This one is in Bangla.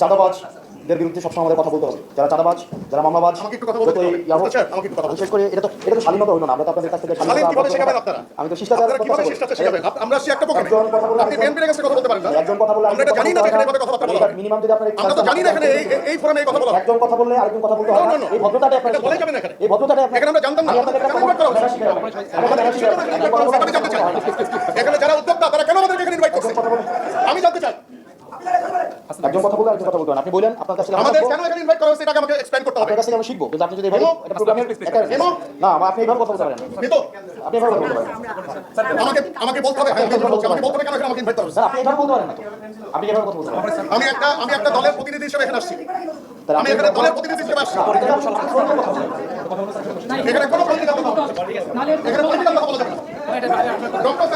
চাঁদাবাজদের বিরুদ্ধে সবসময় আমাদের কথা বলতে হবে। যারা চাঁদাবাজ যারা মামলাবাজ আচ্ছা, বিশেষ করে এটা তো এটা তো শালীনতা হইল না। আমরা তো আপনাদের কাছ থেকে? আমি তো শিষ্টাচার আপনারা কীভাবে শিষ্টাচার শেখাবেন? আপ- আমরা একটা একজন কথা বললে আপনি বিএনপির এগেন্সে কথা বলতে পারেন না। একজন কথা বললে আমরা জানি না এখানে এভাবে কথাবার্তা বলা হয়। মিনিমাম যদি আপনার আমরা তো জানি না এখানে এই- এই- এই ফোরামে এই কথা বলা একজন কথা বললে আরেকজন কথা বলতে হয় No, না। no, no. এই ভদ্রতাটা আপনার এটা বলাই এখানে। এই ভদ্রতাটা আপনার এখানে আমরা জানতাম না। আমি আপনাদের কেন কাছে। এখানে যারা উদ্যোক্তা তারা কেন আমাদেরকে এখানে ইনভাইট করছে? আমি জানতে চাই। একজন কথা বললে আরেকজন কথা বলতে আপনি বললেন আপনার কাছে আমাদের কেন এখানে ইনভাইট করা হয়েছে এটাকে আমাকে এক্সপ্লেইন করতে হবে। আপনার কাছ থেকে শিখব কিন্তু আপনি যদি এভাবে কেন? একটা প্রোগ্রামের না আপনি এইভাবে কথা বলতে পারেন। না। আপনি এভাবে কথা বলতে পারেন। আমাকে আমাকে বলতে হবে আমি আমাকে বলতে হবে কেন আমাকে ইনভাইট করা হয়েছে। আপনি এভাবে বলতে পারেন না আপনি এভাবে কথা বলতে পারেন। আমি একটা আমি একটা দলের প্রতিনিধি হিসেবে এখানে আসছি। আমি এখানে দলের প্রতিনিধি হিসেবে আসছি। এখানে কোনো পলিটিক্যাল কথা বলা যাবে না। এখানে পলিটিক্যাল কথা বলা যাবে না। ডক্টর